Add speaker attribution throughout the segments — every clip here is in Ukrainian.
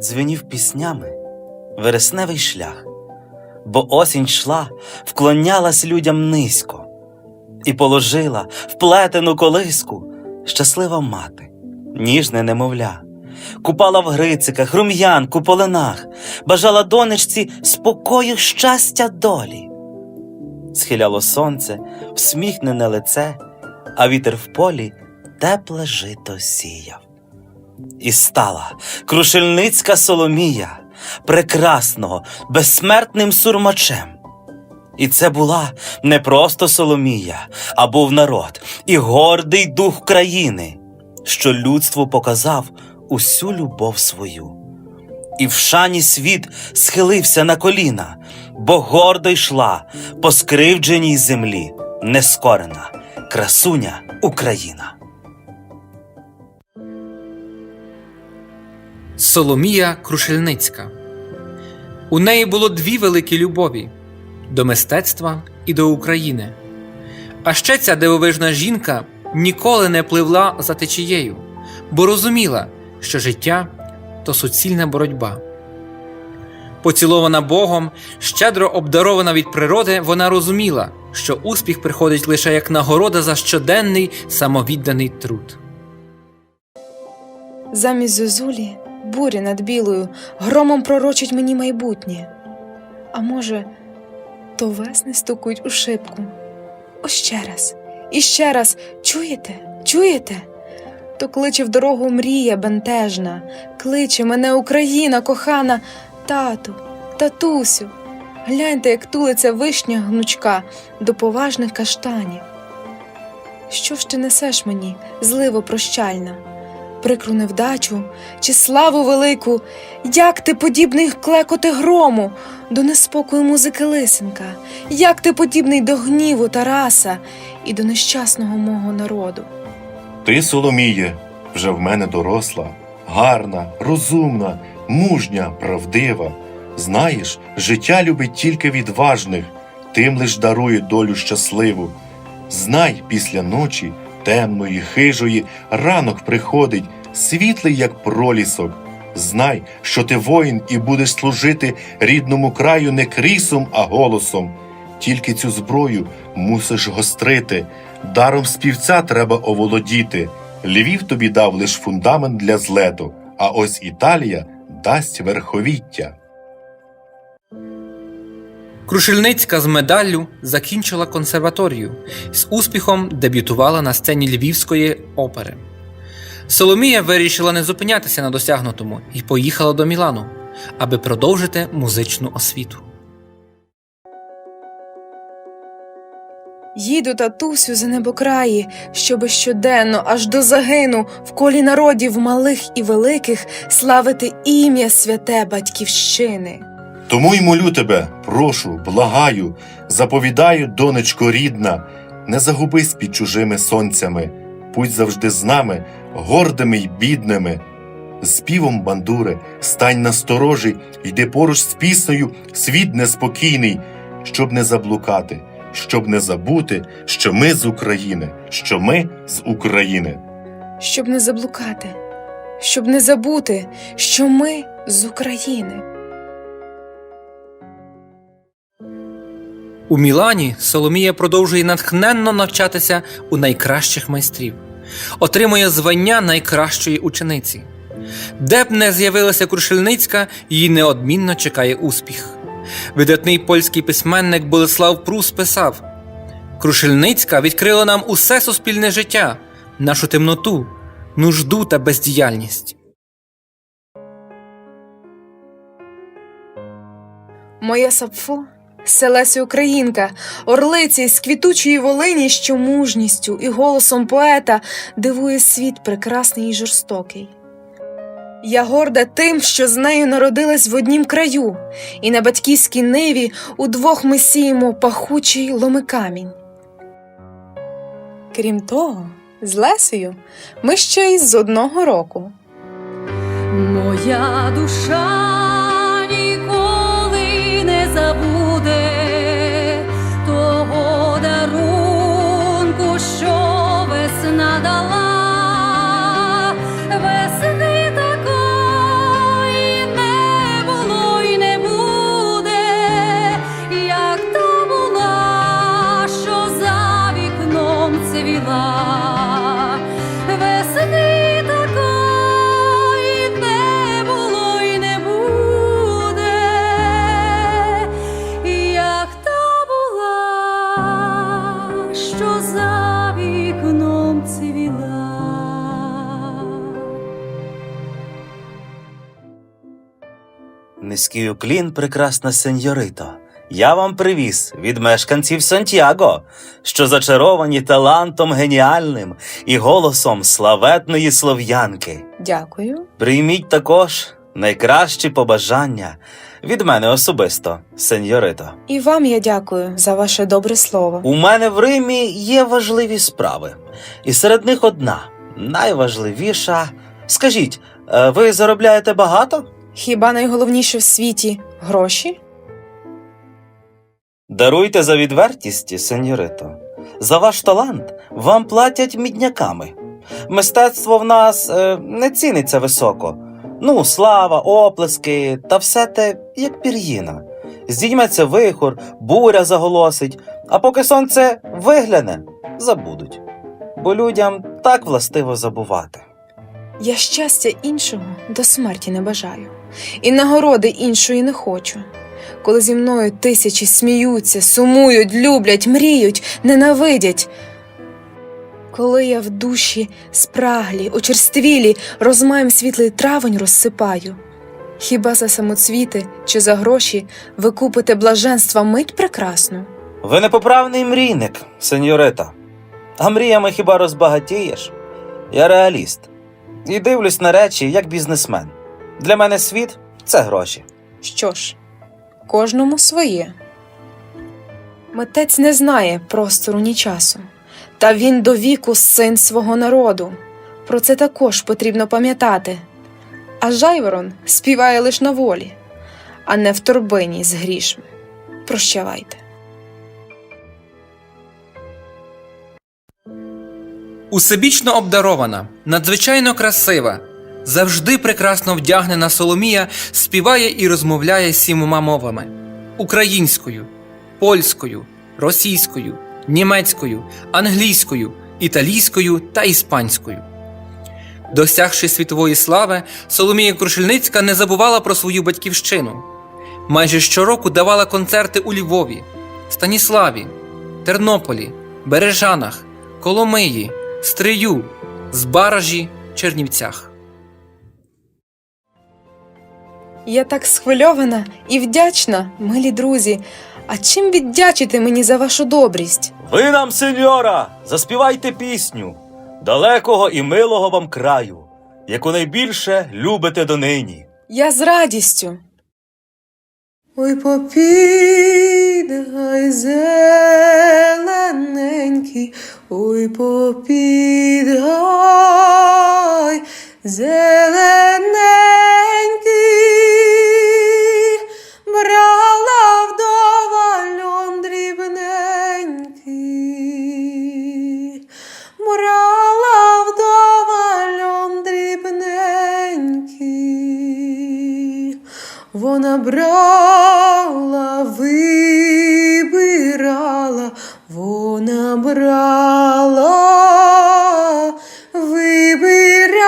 Speaker 1: Дзвенів піснями вересневий шлях, бо осінь йшла, вклонялась людям низько, і положила в плетену колиску щаслива мати, ніжне немовля, купала в грициках, рум'янку, полинах, бажала донечці спокою, щастя, долі. Схиляло сонце, всміхнене лице, а вітер в полі тепле жито сіяв. І стала крушельницька Соломія прекрасного, безсмертним сурмачем. І це була не просто Соломія, а був народ і гордий дух країни, що людству показав усю любов свою. І в шані світ схилився на коліна, бо гордо йшла по скривдженій землі нескорена красуня Україна.
Speaker 2: Соломія Крушельницька. У неї було дві великі любові до мистецтва і до України. А ще ця дивовижна жінка ніколи не пливла за течією, бо розуміла, що життя то суцільна боротьба. Поцілована Богом, щедро обдарована від природи, вона розуміла, що успіх приходить лише як нагорода за щоденний самовідданий труд.
Speaker 3: Замість зозулі буря над білою громом пророчить мені майбутнє. А може, то весни стукають у шибку. Ось ще раз, і ще раз, чуєте? Чуєте? То кличе в дорогу мрія бентежна, кличе мене Україна кохана, тату, татусю. Гляньте, як тулиться вишня гнучка до поважних каштанів. Що ж ти несеш мені, зливо прощальна? Прикру невдачу чи славу велику, як ти подібний клекоти грому до неспокою музики лисенка, як ти подібний до гніву Тараса і до нещасного мого народу.
Speaker 4: Ти, Соломіє, вже в мене доросла, гарна, розумна, мужня, правдива. Знаєш, життя любить тільки відважних, тим лиш дарує долю щасливу. Знай, після ночі, темної, хижої, ранок приходить, світлий, як пролісок. Знай, що ти воїн і будеш служити рідному краю не крісом, а голосом. Тільки цю зброю мусиш гострити, даром співця треба оволодіти. Львів тобі дав лиш фундамент для злету, а ось Італія дасть верховіття.
Speaker 2: Крушельницька з медаллю закінчила консерваторію з успіхом дебютувала на сцені Львівської опери. Соломія вирішила не зупинятися на досягнутому і поїхала до Мілану, аби продовжити музичну освіту.
Speaker 3: Їду татусю за небокраї, щоби щоденно аж до загину в колі народів малих і великих славити ім'я святе батьківщини.
Speaker 4: Тому й молю тебе, прошу, благаю, заповідаю, донечко рідна, не загубись під чужими сонцями, будь завжди з нами, гордими й бідними. З співом бандури стань насторожі, йди поруч з піснею, світ неспокійний, щоб не заблукати, щоб не забути, що ми з України, що ми з України.
Speaker 3: Щоб не заблукати, щоб не забути, що ми з України.
Speaker 2: У Мілані Соломія продовжує натхненно навчатися у найкращих майстрів, отримує звання найкращої учениці. Де б не з'явилася Крушельницька, її неодмінно чекає успіх. Видатний польський письменник Болеслав Прус писав: Крушельницька відкрила нам усе суспільне життя, нашу темноту, нужду та бездіяльність.
Speaker 3: Моя Сапфо Селеся Українка, орлиця із квітучої Волині, що мужністю і голосом поета дивує світ прекрасний і жорстокий. Я горда тим, що з нею народилась в однім краю, і на батьківській ниві удвох ми сіємо пахучий ломикамінь. Крім того, з Лесею ми ще й з одного року.
Speaker 5: Моя душа
Speaker 1: Низький уклін, прекрасна сеньорито. Я вам привіз від мешканців Сантьяго, що зачаровані талантом геніальним і голосом славетної слов'янки.
Speaker 3: Дякую.
Speaker 1: Прийміть також найкращі побажання від мене особисто, сеньорито.
Speaker 3: І вам я дякую за ваше добре слово.
Speaker 1: У мене в Римі є важливі справи, і серед них одна найважливіша. Скажіть, е, ви заробляєте багато?
Speaker 3: Хіба найголовніше в світі гроші?
Speaker 1: Даруйте за відвертість, сеньорито. За ваш талант вам платять мідняками. Мистецтво в нас е, не ціниться високо. Ну, слава, оплески та все те, як пір'їна. Здійметься вихор, буря заголосить, а поки сонце вигляне, забудуть. Бо людям так властиво забувати.
Speaker 3: Я щастя іншого до смерті не бажаю, і нагороди іншої не хочу. Коли зі мною тисячі сміються, сумують, люблять, мріють, ненавидять. Коли я в душі спраглі, очерствілі, розмаєм світлий травень розсипаю. Хіба за самоцвіти чи за гроші ви купите блаженства мить прекрасну?
Speaker 1: Ви непоправний мрійник, сеньорита. А мріями хіба розбагатієш? Я реаліст. І дивлюсь на речі як бізнесмен. Для мене світ це гроші.
Speaker 3: Що ж, кожному своє. Митець не знає простору ні часу, та він до віку син свого народу. Про це також потрібно пам'ятати. А жайворон співає лиш на волі, а не в торбині з грішми. Прощавайте.
Speaker 2: Усебічно обдарована, надзвичайно красива, завжди прекрасно вдягнена Соломія співає і розмовляє сімома мовами: українською, польською, російською, німецькою, англійською, італійською та іспанською. Досягши світової слави, Соломія Крушельницька не забувала про свою батьківщину. Майже щороку давала концерти у Львові, Станіславі, Тернополі, Бережанах, Коломиї, Стрию, Збаражі, Чернівцях.
Speaker 3: Я так схвильована і вдячна, милі друзі. А чим віддячити мені за вашу добрість?
Speaker 1: Ви нам, сеньора, заспівайте пісню далекого і милого вам краю, яку найбільше любите донині.
Speaker 3: Я з радістю. Ой, попідгай зелененький, ой, попідгай зелененький, вона брала, вибирала,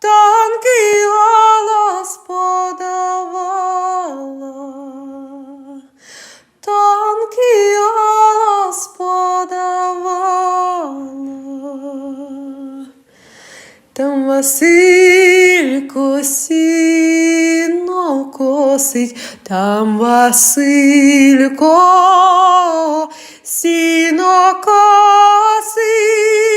Speaker 3: тонкий голос подавала, тонкий голос подавала. Там Василько сіно просить там Василько сіно косить.